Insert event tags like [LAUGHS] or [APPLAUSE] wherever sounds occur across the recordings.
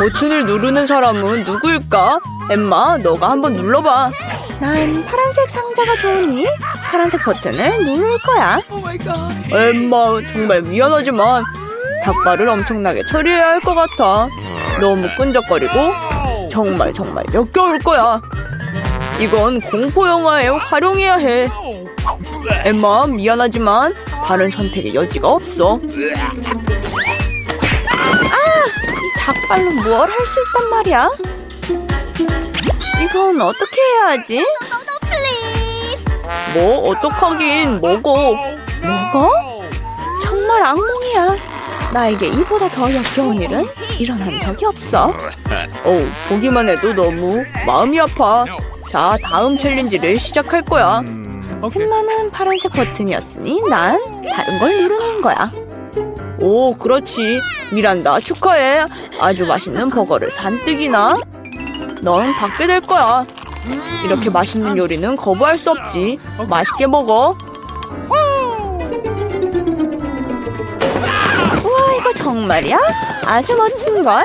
버튼을 누르는 사람은 누구일까? 엠마, 너가 한번 눌러봐. 난 파란색 상자가 좋으니 파란색 버튼을 누를 거야. 엠마, 정말 미안하지만 닭발을 엄청나게 처리해야 할 것 같아. 너무 끈적거리고 정말 정말 역겨울 거야. 이건 공포 영화에 활용해야 해. 엠마, 미안하지만 다른 선택의 여지가 없어. 이 닭발로 뭘 할 수 있단 말이야? 이건 어떻게 해야 하지? 뭐 어떡하긴 먹어 먹어? 정말 악몽이야 나에게 이보다 더 역겨운 일은 일어난 적이 없어 어 보기만 해도 너무 마음이 아파 자 다음 챌린지를 시작할 거야 햄마는 파란색 버튼이었으니 난 다른 걸 누르는 거야 오, 그렇지. 미란다, 축하해. 아주 맛있는 버거를 산뜩이나. 넌 받게 될 거야. 이렇게 맛있는 요리는 거부할 수 없지. 맛있게 먹어. 우와, 이거 정말이야? 아주 멋진걸?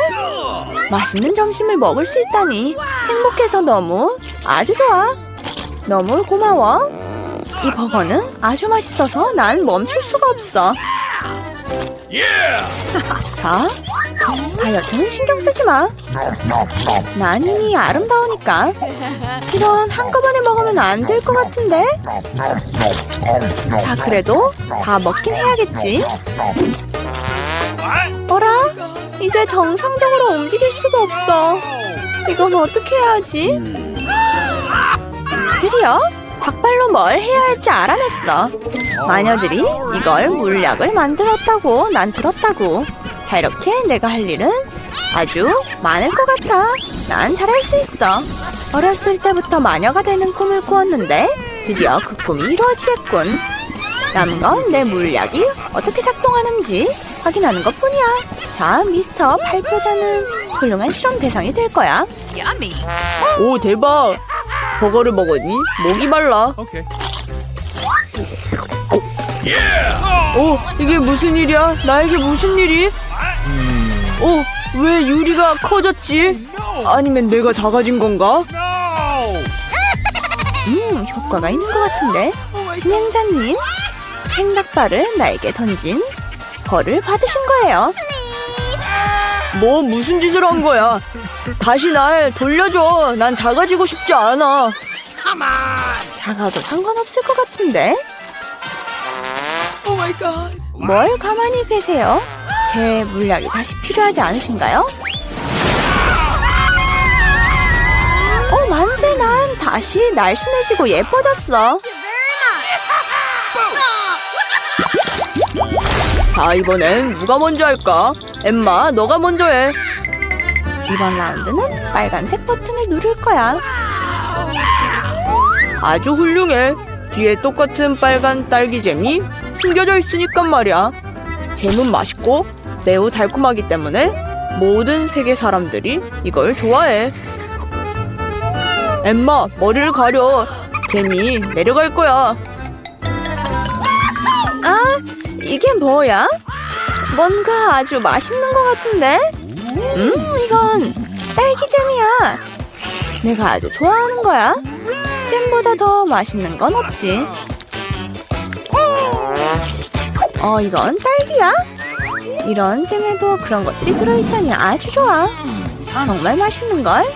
맛있는 점심을 먹을 수 있다니. 행복해서 너무 아주 좋아. 너무 고마워. 이 버거는 아주 맛있어서 난 멈출 수가 없어. 자, 다이어트는 신경 쓰지 마. 난 이미 아름다우니까. 이런 한꺼번에 먹으면 안 될 것 같은데. 자, 그래도 다 먹긴 해야겠지. 어라? 이제 정상적으로 움직일 수가 없어. 이건 어떻게 해야 하지? 드디어 닭발로 뭘 해야 할지 알아냈어. 마녀들이 이걸 물약을 만들었다고 난 들었다고. 자 이렇게 내가 할 일은 아주 많을 것 같아. 난 잘할 수 있어. 어렸을 때부터 마녀가 되는 꿈을 꾸었는데 드디어 그 꿈이 이루어지겠군. 남은 건 내 물약이 어떻게 작동하는지 확인하는 것 뿐이야. 자, 미스터 발표자는 훌륭한 실험 대상이 될 거야. 오, 대박! 버거를 먹으니 목이 말라. Okay. 어, 이게 무슨 일이야? 나에게 무슨 일이? 어, 왜 유리가 커졌지? 아니면 내가 작아진 건가? 음, 효과가 있는 것 같은데. 진행자님, 생닭발을 나에게 던진 벌을 받으신 거예요. 뭐 무슨 짓을 한 거야? 다시 날 돌려줘. 난 작아지고 싶지 않아. 작아도 상관없을 것 같은데. Oh my god! 뭘 가만히 계세요? 제 물약이 다시 필요하지 않으신가요? 어, 만세 난 다시 날씬해지고 예뻐졌어. 자, 이번엔 누가 먼저 할까? 엠마, 너가 먼저 해. 이번 라운드는 빨간색 버튼을 누를 거야. 아주 훌륭해. 뒤에 똑같은 빨간 딸기잼이 숨겨져 있으니까 말이야. 잼은 맛있고 매우 달콤하기 때문에 모든 세계 사람들이 이걸 좋아해. 엠마, 머리를 가려. 잼이 내려갈 거야. 아, 이게 뭐야? 뭔가 아주 맛있는 것 같은데? 음, 이건 딸기잼이야. 내가 아주 좋아하는 거야. 잼보다 더 맛있는 건 없지. 어, 이건 딸기야? 이런 잼에도 그런 것들이 들어있다니 아주 좋아. 정말 맛있는걸?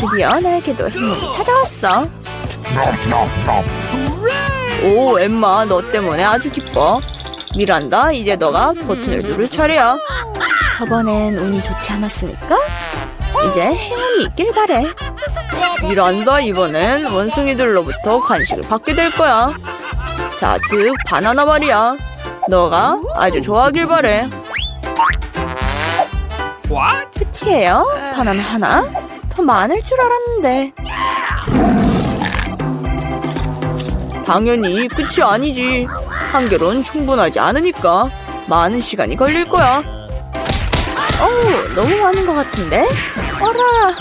드디어 나에게도 행복이 찾아왔어. 오, 엠마, 너 때문에 아주 기뻐. 미란다, 이제 너가 버튼을 누를 차례야. 저번엔 운이 좋지 않았으니까 이제 행운이 있길 바래. 미란다, 이번엔 원숭이들로부터 간식을 받게 될 거야. 자, 즉 바나나 말이야. 너가 아주 좋아하길 바래. What? 끝이에요? 바나나 하나? 더 많을 줄 알았는데. 당연히 끝이 아니지. 한 개로는 충분하지 않으니까 많은 시간이 걸릴 거야. 어우, 너무 많은 것 같은데? 어라,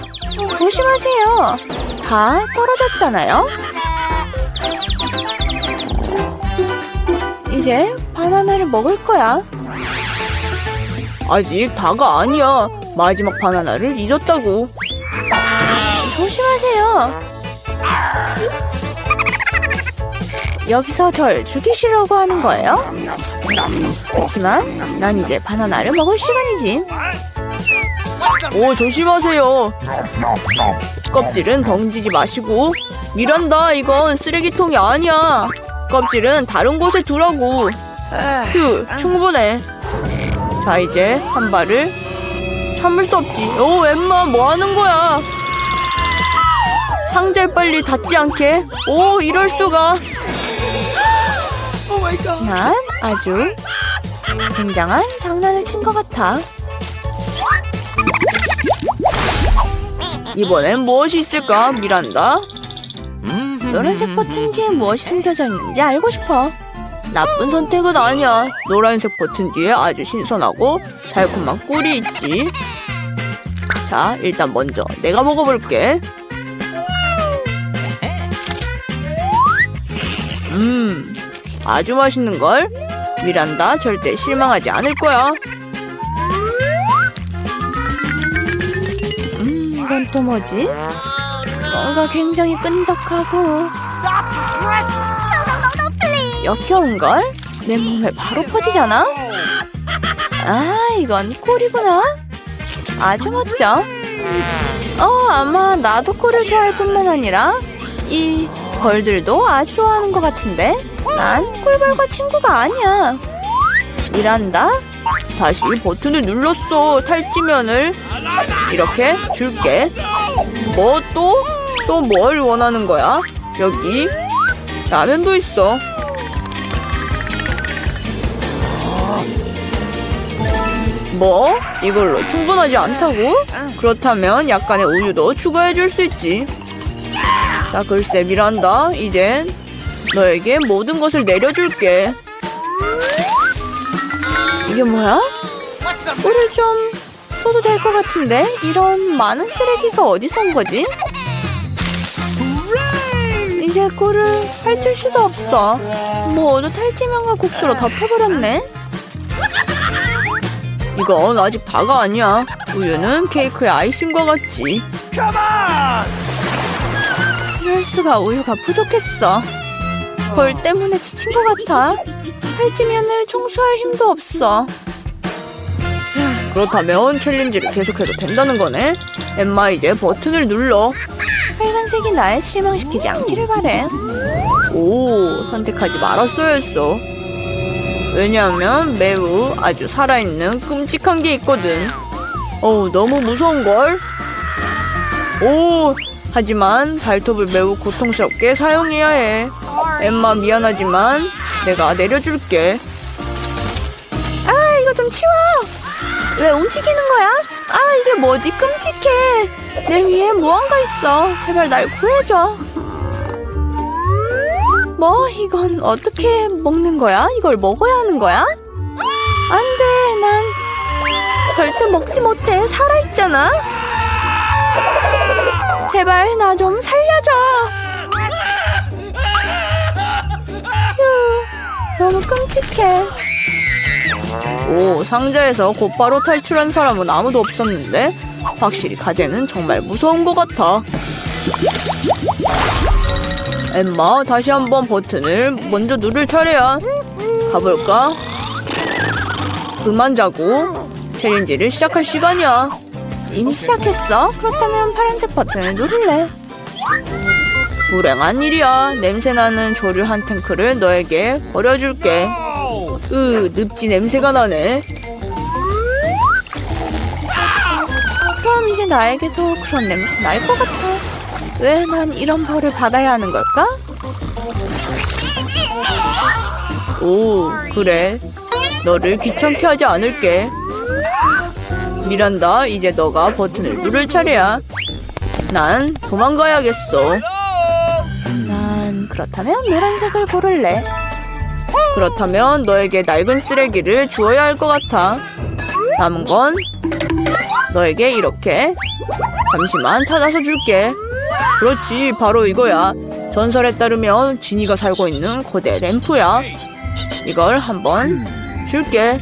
조심하세요. 다 떨어졌잖아요. 이제 바나나를 먹을 거야. 아직 다가 아니야. 마지막 바나나를 잊었다고. 조심하세요. 여기서 절 죽이시려고 하는 거예요? 그렇지만 난 이제 바나나를 먹을 시간이지. 오 조심하세요. 껍질은 던지지 마시고 미란다 이건 쓰레기통이 아니야. 껍질은 다른 곳에 두라고. 휴 충분해. 자 이제 한 발을 참을 수 없지. 오 엠마 뭐 하는 거야? 상자에 빨리 닿지 않게. 오 이럴 수가. 난 아주 굉장한 장난을 친 것 같아. 이번엔 무엇이 있을까, 미란다? 노란색 버튼 뒤에 무엇이 숨겨져 있는지 알고 싶어. 나쁜 선택은 아니야. 노란색 버튼 뒤에 아주 신선하고 달콤한 꿀이 있지. 자, 일단 먼저 내가 먹어볼게. 음, 아주 맛있는 걸. 미란다 절대 실망하지 않을 거야. 음, 이건 또 뭐지? 뭔가 굉장히 끈적하고 역겨운 걸? 내 몸에 바로 퍼지잖아. 아, 이건 꿀이구나. 아주 멋져. 어, 아마 나도 꿀을 좋아할 뿐만 아니라 이 벌들도 아주 좋아하는 것 같은데 난 꿀벌과 친구가 아니야. 미란다. 다시 버튼을 눌렀어. 탈지면을 이렇게 줄게. 뭐 또? 또 뭘 원하는 거야? 여기 라면도 있어. 뭐? 이걸로 충분하지 않다고? 그렇다면 약간의 우유도 추가해 줄 수 있지. 자, 글쎄, 미란다. 이젠 너에게 모든 것을 내려줄게. 이게 뭐야? 꿀을 좀 써도 될 것 같은데? 이런 많은 쓰레기가 어디서 온 거지? 이제 꿀을 펼칠 수도 없어. 모두 탈지면과 국수로 덮여버렸네. 이건 아직 다가 아니야. 우유는 케이크의 아이싱과 같지. 이럴 수가 우유가 부족했어. 벌 때문에 지친 것 같아. 탈지면을 청소할 힘도 없어. 그렇다면 챌린지를 계속해도 된다는 거네. 엠마 이제 버튼을 눌러. 빨간색이 날 실망시키지 않기를 바래. 오, 선택하지 말았어야 했어. 왜냐하면 매우 아주 살아있는 끔찍한 게 있거든. 어우, 너무 무서운걸? 오, 하지만 발톱을 매우 고통스럽게 사용해야 해. 엠마 미안하지만 내가 내려줄게. 아, 이거 좀 치워. 왜 움직이는 거야? 아, 이게 뭐지? 끔찍해. 내 위에 무언가 있어. 제발 날 구해줘. 뭐, 이건 어떻게 먹는 거야? 이걸 먹어야 하는 거야? 안 돼, 난 절대 먹지 못해. 살아있잖아. 제발 나 좀 살려 너무 끔찍해. 오, 상자에서 곧바로 탈출한 사람은 아무도 없었는데 확실히 가재는 정말 무서운 것 같아. 엠마, 다시 한번 버튼을 먼저 누를 차례야. 가볼까? 그만 자고 챌린지를 시작할 시간이야. 이미 시작했어? 그렇다면 파란색 버튼을 누를래. 불행한 일이야. 냄새나는 조류 한 탱크를 너에게 버려줄게. 으, 늪지 냄새가 나네. 그럼 이제 나에게도 그런 냄새 날 것 같아. 왜 난 이런 벌을 받아야 하는 걸까? 오, 그래. 너를 귀찮게 하지 않을게. 미란다, 이제 너가 버튼을 누를 차례야. 난 도망가야겠어. 난 그렇다면 노란색을 고를래. 그렇다면 너에게 낡은 쓰레기를 주어야 할 것 같아. 남은 건 너에게 이렇게 잠시만 찾아서 줄게. 그렇지, 바로 이거야. 전설에 따르면 지니가 살고 있는 거대 램프야. 이걸 한번 줄게.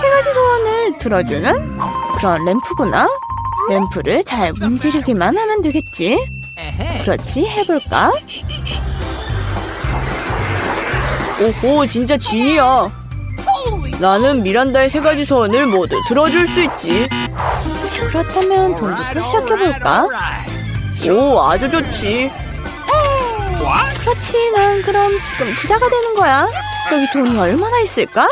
가지 소원을 들어주는 그런 램프구나. 램프를 잘 문지르기만 하면 되겠지. 그렇지, 해볼까? 오호, 진짜 진이야. 나는 미란다의 세 가지 소원을 모두 들어줄 수 있지. 그렇다면 돈부터 시작해볼까? 오, 아주 좋지. 그렇지, 난 그럼 지금 부자가 되는 거야. 여기 돈이 얼마나 있을까?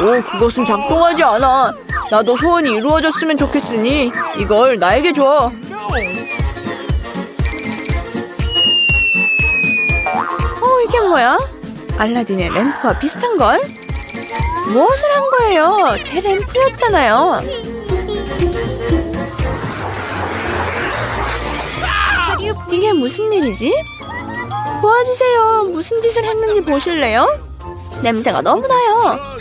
오, 그것은 작동하지 않아. 나도 소원이 이루어졌으면 좋겠으니 이걸 나에게 줘. 어, 이게 뭐야? 알라딘의 램프와 비슷한 걸? 무엇을 한 거예요? 제 램프였잖아요. 이게 무슨 일이지? 도와주세요. 무슨 짓을 했는지 보실래요? 냄새가 너무 나요.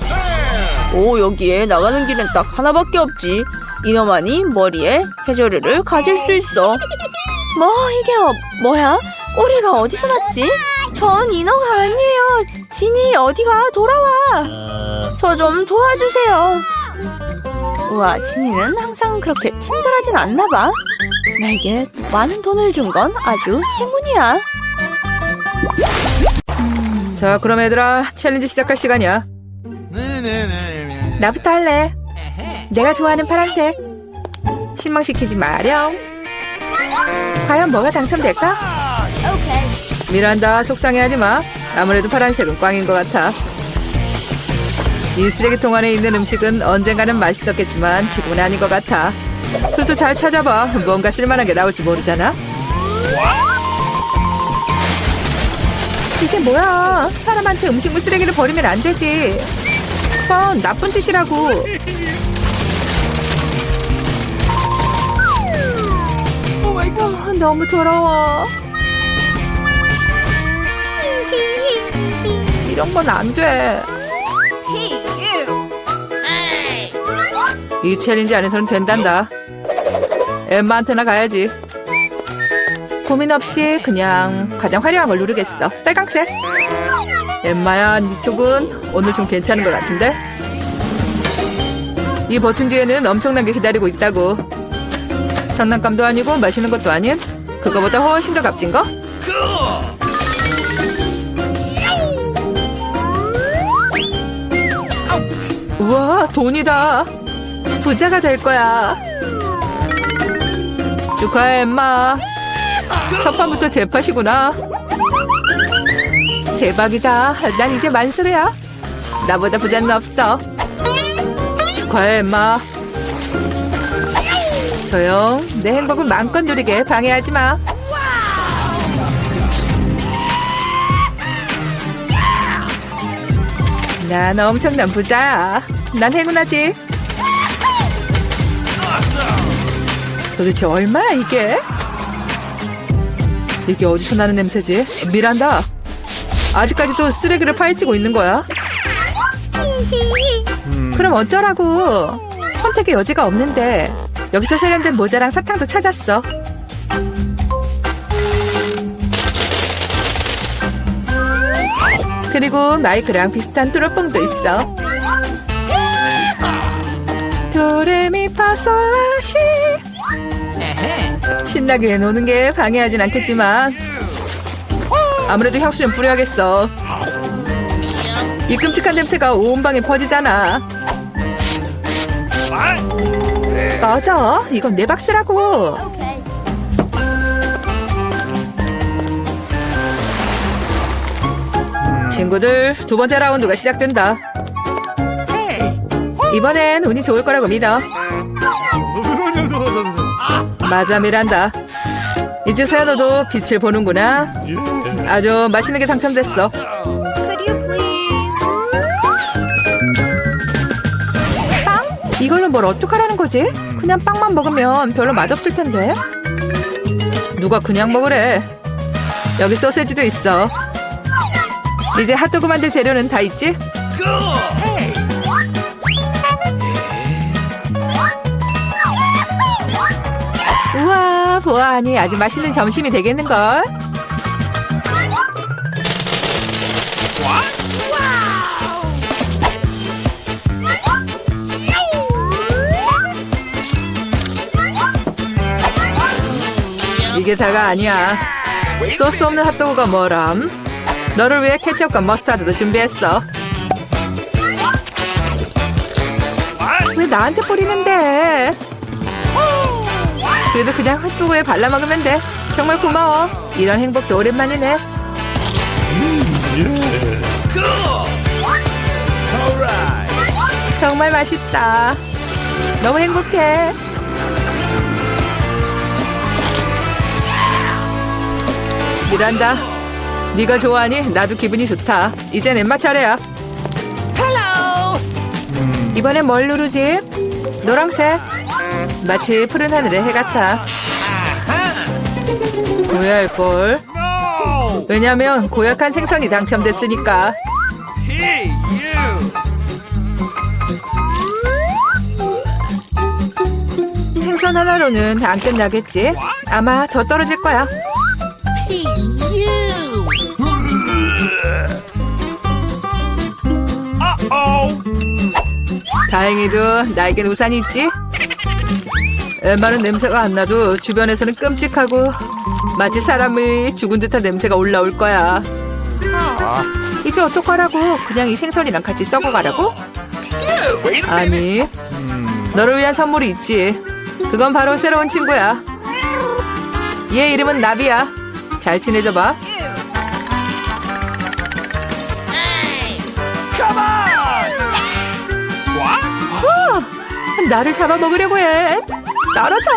오 여기에 나가는 길은 딱 하나밖에 없지. 이놈아니 머리에 해조류를 가질 수 있어. 뭐 이게 어, 뭐야? 꼬리가 어디서 났지? 전 인어가 아니에요. 진이 어디가 돌아와. 저 좀 도와주세요. 우와 진이는 항상 그렇게 친절하진 않나 봐. 나에게 많은 돈을 준 건 아주 행운이야. 자, 그럼 얘들아, 챌린지 시작할 시간이야. 나부터 할래. 내가 좋아하는 파란색. 실망시키지 마렴. 과연 뭐가 당첨될까? 미란다, 속상해하지 마. 아무래도 파란색은 꽝인 것 같아. 이 쓰레기통 안에 있는 음식은 언젠가는 맛있었겠지만 지금은 아닌 것 같아. 그래도 잘 찾아봐. 뭔가 쓸만한 게 나올지 모르잖아. 이게 뭐야? 사람한테 음식물 쓰레기를 버리면 안 되지. 그건 나쁜 짓이라고. 아, 너무 더러워. 이런 건 안 돼. 이 챌린지 안에서는 된단다. 엠마한테나 가야지. 고민 없이 그냥 가장 화려한 걸 누르겠어. 빨강색. 엠마야, 네 쪽은 오늘 좀 괜찮은 것 같은데? 이 버튼 뒤에는 엄청난 게 기다리고 있다고. 장난감도 아니고 마시는 것도 아닌 그거보다 훨씬 더 값진 거? 우와 돈이다 부자가 될 거야 축하해 엠마 첫 판부터 제팟이구나 대박이다 난 이제 만수르야 나보다 부자는 없어 축하해 엠마 조용 내 행복을 마음껏 누리게 방해하지 마 난 엄청난 부자야. 난 행운하지. 도대체 얼마야 이게? 이게 어디서 나는 냄새지? 미란다. 아직까지도 쓰레기를 파헤치고 있는 거야? 그럼 어쩌라고? 선택의 여지가 없는데 여기서 세련된 모자랑 사탕도 찾았어. 그리고 마이크랑 비슷한 뚜러뽕도 있어. 도레미파솔라시 신나게 노는 게 방해하진 않겠지만 아무래도 향수 좀 뿌려야겠어. 이 끔찍한 냄새가 온 방에 퍼지잖아. 꺼져. 이건 내 박스라고. 친구들 두 번째 라운드가 시작된다. 이번엔 운이 좋을 거라고 믿어. 맞아 미란다. 이제서야 너도 빛을 보는구나. 아주 맛있는 게 당첨됐어. 빵? 이걸로 뭘 어떡하라는 거지? 그냥 빵만 먹으면 별로 맛없을 텐데. 누가 그냥 먹으래? 여기 소세지도 있어. 이제 핫도그 만들 재료는 다 있지? 우와, 보아하니 아주 맛있는 점심이 되겠는걸? 이게 다가 아니야. 소스 없는 핫도그가 뭐람? 너를 위해 케첩과 머스타드도 준비했어. 왜 나한테 뿌리는데? 그래도 그냥 핫도그에 발라 먹으면 돼. 정말 고마워. 이런 행복도 오랜만이네. 음, 예. 정말 맛있다. 너무 행복해. 미란다, 네가 좋아하니 나도 기분이 좋다. 이젠 엠마 차례야. 이번엔 뭘 누르지? 노랑색. 마치 푸른 하늘의 해 같아. 후회할걸. No! 왜냐면 고약한 생선이 당첨됐으니까. 생선 하나로는 안 끝나겠지? 아마 더 떨어질 거야. 다행히도 나에겐 우산이 있지? 엠마는 냄새가 안 나도 주변에서는 끔찍하고 마치 사람이 죽은 듯한 냄새가 올라올 거야. 이제 어떡하라고? 그냥 이 생선이랑 같이 썩어가라고? 아니, 너를 위한 선물이 있지. 그건 바로 새로운 친구야. 얘 이름은 나비야. 잘 지내줘봐. On! What? 나를 잡아먹으려고 해. 떨어져.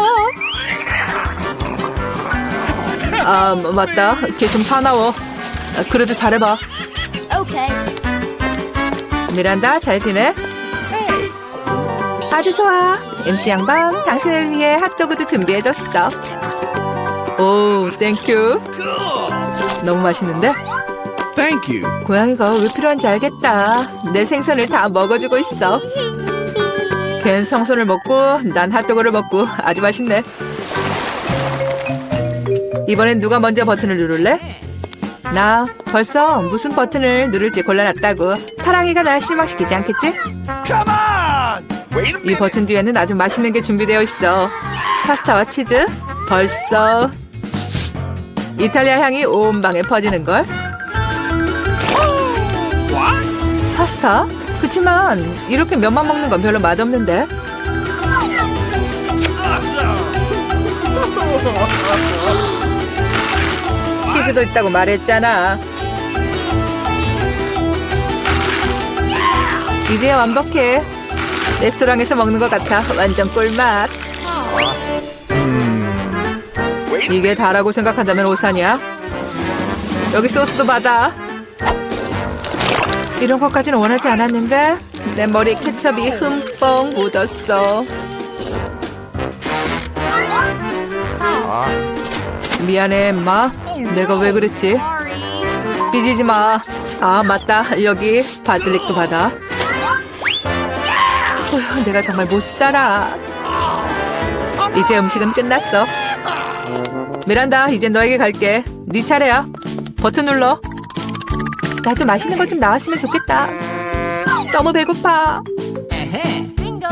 아, 뭐, 맞다. 걔 좀 사나워. 아, 그래도 잘해봐. 오케이. 미란다, 잘 지내? 아주 좋아. MC 양반, 당신을 위해 핫도그도 준비해뒀어. 오, 땡큐. 너무 맛있는데? Thank you. 고양이가 왜 필요한지 알겠다. 내 생선을 다 먹어주고 있어. 걘 성선을 먹고 난 핫도그를 먹고 아주 맛있네. 이번엔 누가 먼저 버튼을 누를래? 나 벌써 무슨 버튼을 누를지 골라놨다고. 파랑이가 날 실망시키지 않겠지? Come on! 이 버튼 뒤에는 아주 맛있는 게 준비되어 있어. 파스타와 치즈. 벌써 이탈리아 향이 온 방에 퍼지는 걸. 파스타? 그치만 이렇게 면만 먹는 건 별로 맛없는데. 치즈도 있다고 말했잖아. 이제 완벽해. 레스토랑에서 먹는 것 같아. 완전 꿀맛. 이게 다라고 생각한다면 오산이야. 여기 소스도 받아. 이런 것까지는 원하지 않았는데 내 머리에 케첩이 흠뻑 묻었어. 미안해, 엠마. 내가 왜 그랬지? 삐지지 마. 아, 맞다. 여기 바질릭도 받아. 어휴, 내가 정말 못 살아. 이제 음식은 끝났어. 미란다, 이제 너에게 갈게. 네 차례야. 버튼 눌러. 나도 맛있는 것좀 나왔으면 좋겠다. 너무 배고파.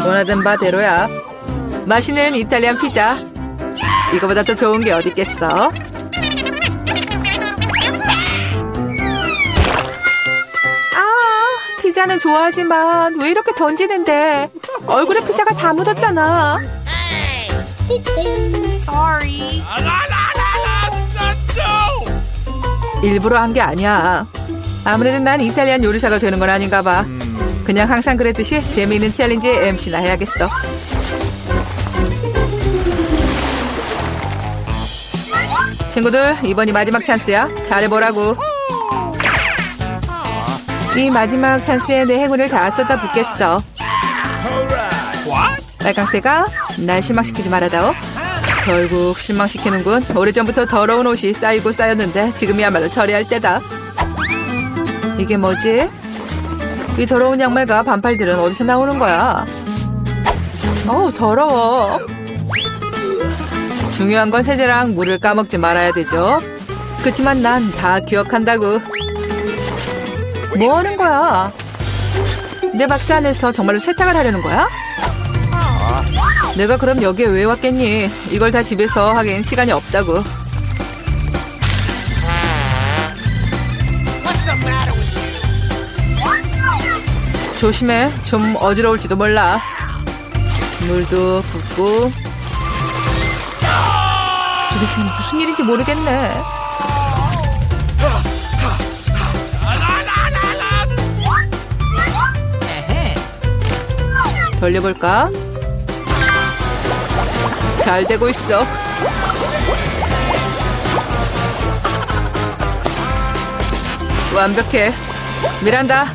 원하던 바대로야. 맛있는 이탈리안 피자. 이거보다 더 좋은 게 어디 있겠어? 피자는 좋아하지만 왜 이렇게 던지는데? 얼굴에 피자가 다 묻었잖아. Sorry. 일부러 한 게 아니야. 아무래도 난 이탈리안 요리사가 되는 건 아닌가 봐. 그냥 항상 그랬듯이 재미있는 챌린지의 MC나 해야겠어. 친구들, 이번이 마지막 찬스야. 잘해보라고. 이 마지막 찬스에 내 행운을 다 쏟아붓겠어. 빨강새가 날 실망시키지 말아다오. 결국 실망시키는군. 오래전부터 더러운 옷이 쌓이고 쌓였는데 지금이야말로 처리할 때다. 이게 뭐지? 이 더러운 양말과 반팔들은 어디서 나오는 거야? 어우 더러워. 중요한 건 세제랑 물을 까먹지 말아야 되죠. 그치만 난 다 기억한다고. 뭐 하는 거야? 내 박스 안에서 정말로 세탁을 하려는 거야? 내가 그럼 여기에 왜 왔겠니? 이걸 다 집에서 하긴 시간이 없다고. 조심해. 좀 어지러울지도 몰라. 물도 붓고. 도대체 무슨 일인지 모르겠네. 돌려볼까? 잘 되고 있어. 완벽해. 미란다.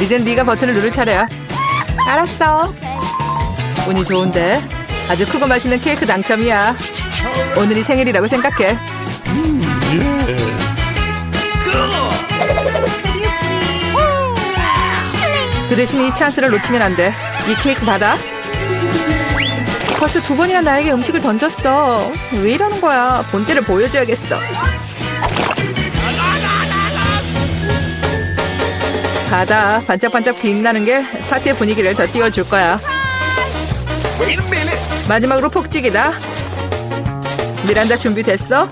이젠 네가 버튼을 누를 차례야. 알았어. 운이 좋은데 아주 크고 맛있는 케이크 당첨이야. 오늘이 생일이라고 생각해. 그 대신 이 찬스를 놓치면 안 돼. 이 케이크 받아. 벌써 두 번이나 나에게 음식을 던졌어. 왜 이러는 거야? 본때를 보여줘야겠어. 받아. 반짝반짝 빛나는 게 파티의 분위기를 더 띄워줄 거야. 마지막으로 폭직이다. 미란다 준비됐어?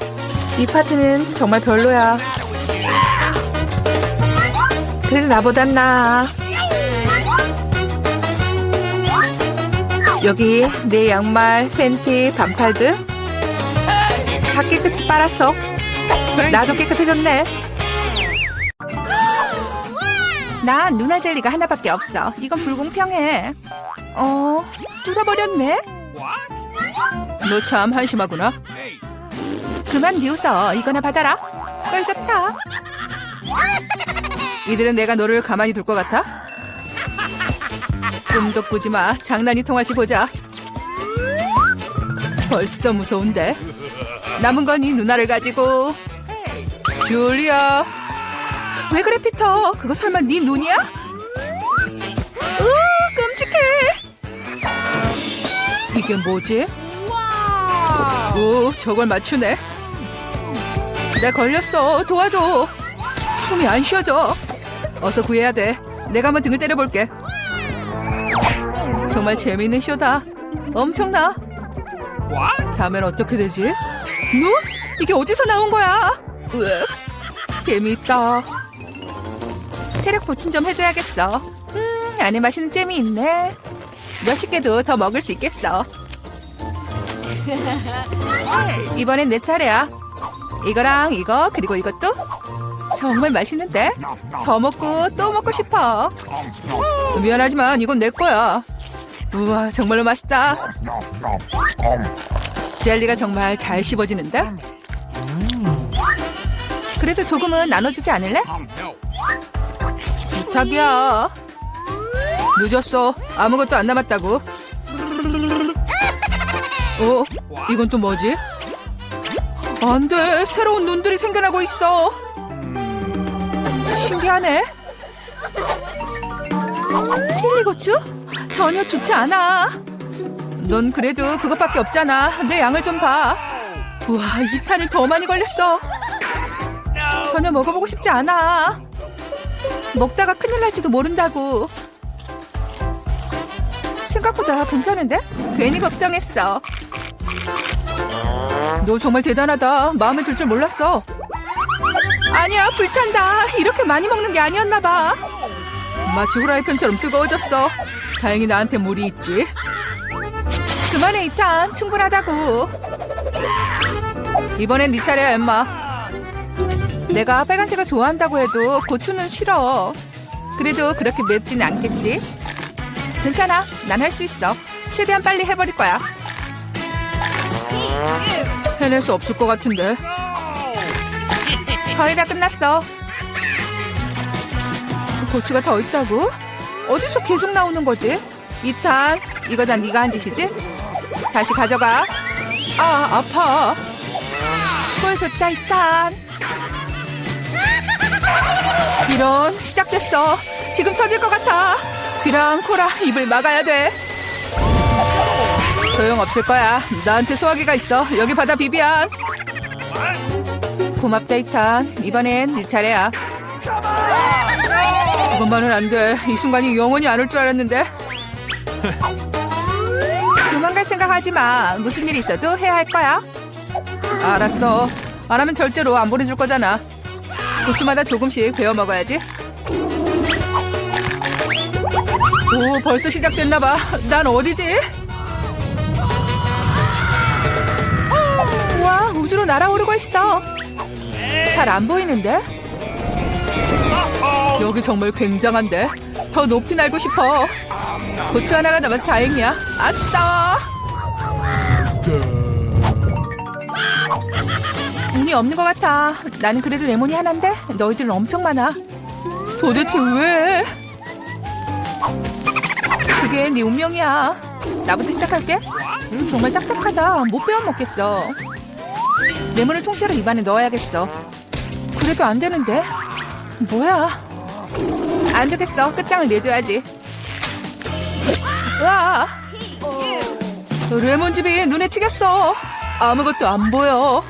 이 파티는 정말 별로야. 그래도 나보단 나아. 여기 내 양말, 팬티, 반팔 등 다 깨끗이 빨았어. 나도 깨끗해졌네. 난 누나 젤리가 하나밖에 없어. 이건 불공평해. 어, 뚫어버렸네. 너 참 한심하구나. 그만 비웃어. 이거나 받아라. 꿀 좋다. [LAUGHS] 이들은 내가 너를 가만히 둘 것 같아? 꿈도 꾸지 마. 장난이 통할지 보자. 벌써 무서운데. 남은 건 이 누나를 가지고. 줄리아. 왜 그래 피터? 그거 설마 네 눈이야? 으 끔찍해. 이게 뭐지? 오 저걸 맞추네. 나 걸렸어. 도와줘. 숨이 안 쉬어져. 어서 구해야 돼. 내가 한번 등을 때려볼게. 정말 재미있는 쇼다. 엄청나. What? 다음엔 어떻게 되지? 뭐? 이게 어디서 나온 거야? 으 재미있다. 체력 보충 좀 해줘야겠어. 음, 안에 맛있는 잼이 있네. 몇십 개도 더 먹을 수 있겠어. [LAUGHS] 이번엔 내 차례야. 이거랑 이거 그리고 이것도 정말 맛있는데? 더 먹고 또 먹고 싶어. 미안하지만 이건 내 거야. 우와 정말로 맛있다. 젤리가 정말 잘 씹어지는데? 그래도 조금은 나눠주지 않을래? 부탁이야. 늦었어. 아무것도 안 남았다고. 어? 이건 또 뭐지? 안 돼. 새로운 눈들이 생겨나고 있어. 신기하네. 칠리 고추? 전혀 좋지 않아. 넌 그래도 그것밖에 없잖아. 내 양을 좀 봐. 우와, 이 탄을 더 많이 걸렸어. 전혀 먹어보고 싶지 않아. 먹다가 큰일 날지도 모른다고. 생각보다 괜찮은데? 괜히 걱정했어. 너 정말 대단하다. 마음에 들 줄 몰랐어. 아니야, 불탄다. 이렇게 많이 먹는 게 아니었나 봐. 마치 후라이팬처럼 뜨거워졌어. 다행히 나한테 물이 있지. 그만해, 이탄. 충분하다고. 이번엔 네 차례야, 엠마. 내가 빨간색을 좋아한다고 해도 고추는 싫어. 그래도 그렇게 맵지는 않겠지? 괜찮아. 난 할 수 있어. 최대한 빨리 해버릴 거야. 해낼 수 없을 것 같은데. 거의 다 끝났어. 고추가 더 있다고? 어디서 계속 나오는 거지? 이탄, 이거 다 네가 한 짓이지? 다시 가져가. 아, 아파. 꿀 좋다, 이탄. 이런, 시작됐어. 지금 터질 것 같아. 귀랑 코라 입을 막아야 돼. 소용없을 거야. 나한테 소화기가 있어. 여기 받아, 비비안. 고맙다, 이탄. 이번엔 네 차례야. 그것만은 안 돼. 이 순간이 영원히 안 올 줄 알았는데. 도망갈 생각하지 마. 무슨 일 있어도 해야 할 거야. 알았어. 안 하면 절대로 안 보내줄 거잖아. 고추마다 조금씩 베어 먹어야지. 오, 벌써 시작됐나 봐. 난 어디지? 우와, 우주로 날아오르고 있어. 잘 안 보이는데? 여기 정말 굉장한데? 더 높이 날고 싶어. 고추 하나가 남아서 다행이야. 아싸! 운이 없는 것 같아. 나는 그래도 레몬이 하나인데 너희들은 엄청 많아. 도대체 왜? 그게 네 운명이야. 나부터 시작할게. 음, 정말 딱딱하다. 못 빼어 먹겠어. 레몬을 통째로 입안에 넣어야겠어. 그래도 안 되는데. 뭐야? 안 되겠어. 끝장을 내줘야지. 으아! 레몬즙이 눈에 튀겼어. 아무것도 안 보여.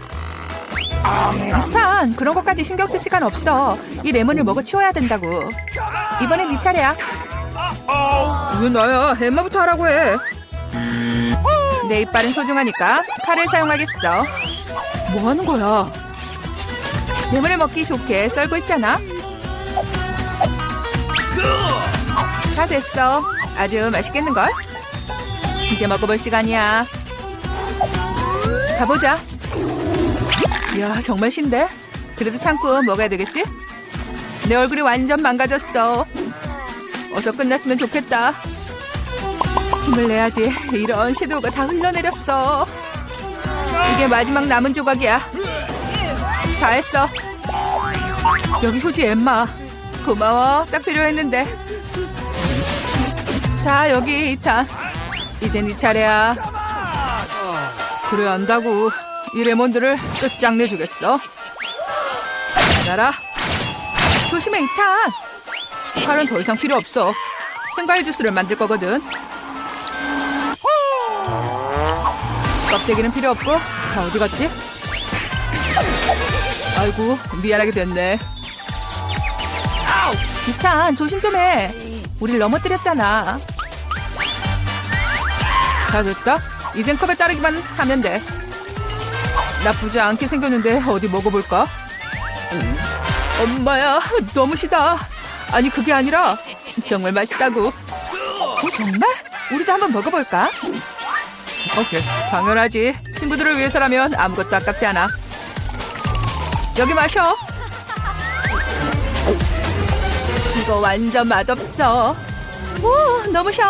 일단 그런 것까지 신경 쓸 시간 없어. 이 레몬을 먹어 치워야 된다고. 이번엔 네 차례야. 왜 나야? 엠마부터 하라고 해. 내 이빨은 소중하니까 칼을 사용하겠어. 뭐 하는 거야? 레몬을 먹기 좋게 썰고 있잖아. 다 됐어. 아주 맛있겠는걸? 이제 먹어볼 시간이야. 가보자. 이야, 정말 신데? 그래도 참고 먹어야 되겠지? 내 얼굴이 완전 망가졌어. 어서 끝났으면 좋겠다. 힘을 내야지. 이런 섀도우가 다 흘러내렸어. 이게 마지막 남은 조각이야. 다 했어. 여기 휴지 엠마. 고마워. 딱 필요했는데. 자, 여기 이탄. 이제 네 차례야. 그래 안다고. 이 레몬들을 끝장내 주겠어. 받아라. 조심해 이탄. 칼은 더 이상 필요 없어. 생과일 주스를 만들 거거든. 껍데기는 필요 없고 다 어디 갔지? 아이고 미안하게 됐네. 이탄 조심 좀 해. 우릴 넘어뜨렸잖아. 다 됐다. 이젠 컵에 따르기만 하면 돼. 나쁘지 않게 생겼는데 어디 먹어볼까? 엄마야 너무 시다. 아니 그게 아니라 정말 맛있다고. 어, 정말? 우리도 한번 먹어볼까? Okay. 당연하지. 친구들을 위해서라면 아무것도 아깝지 않아. 여기 마셔. 이거 완전 맛없어. 오, 너무 셔.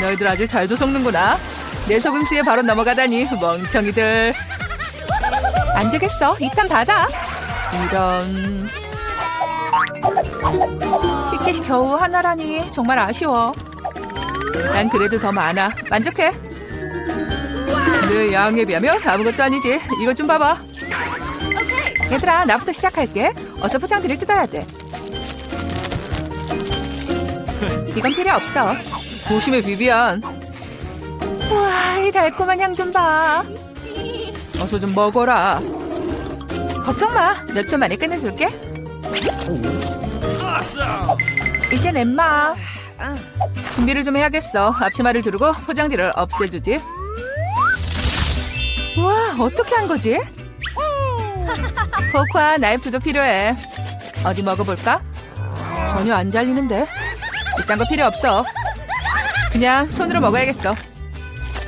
너희들 아주 잘도 속는구나. 내 속임수에 바로 넘어가다니 멍청이들. 안 되겠어. 이탄 받아. 이런. 티켓이 겨우 하나라니 정말 아쉬워. 난 그래도 더 많아. 만족해. 내 양에 비하면 아무것도 아니지. 이것 좀 봐봐. 얘들아, 나부터 시작할게. 어서 포장지를 뜯어야 돼. 이건 필요 없어. 조심해, 비비안. 우와, 이 달콤한 향 좀 봐. 어서 좀 먹어라. 걱정 마. 몇 초 만에 끝내줄게. 이젠 엠마. 준비를 좀 해야겠어. 앞치마를 두르고 포장지를 없애주지. 우와, 어떻게 한 거지? 포크와 나이프도 필요해. 어디 먹어볼까? 전혀 안 잘리는데. 이딴 거 필요 없어. 그냥 손으로 먹어야겠어.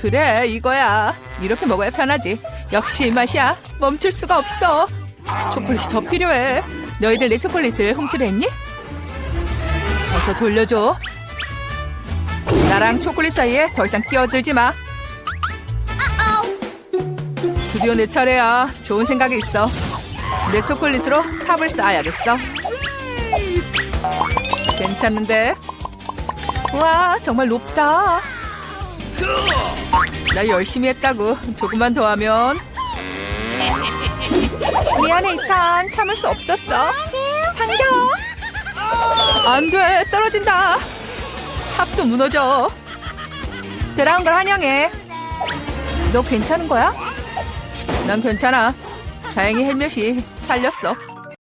그래, 이거야. 이렇게 먹어야 편하지. 역시 이 맛이야. 멈출 수가 없어. 초콜릿이 더 필요해. 너희들 내 초콜릿을 훔치려 했니? 어서 돌려줘. 나랑 초콜릿 사이에 더 이상 끼어들지 마. 드디어 내 차례야. 좋은 생각이 있어. 내 초콜릿으로 탑을 쌓아야겠어. 괜찮은데? 와, 정말 높다. 나 열심히 했다고. 조금만 더 하면. 미안해, 이탄. 참을 수 없었어. 당겨. 안 돼. 떨어진다. 탑도 무너져. 돌아온 걸 환영해. 너 괜찮은 거야? 난 괜찮아. 다행히 헬멧이 살렸어.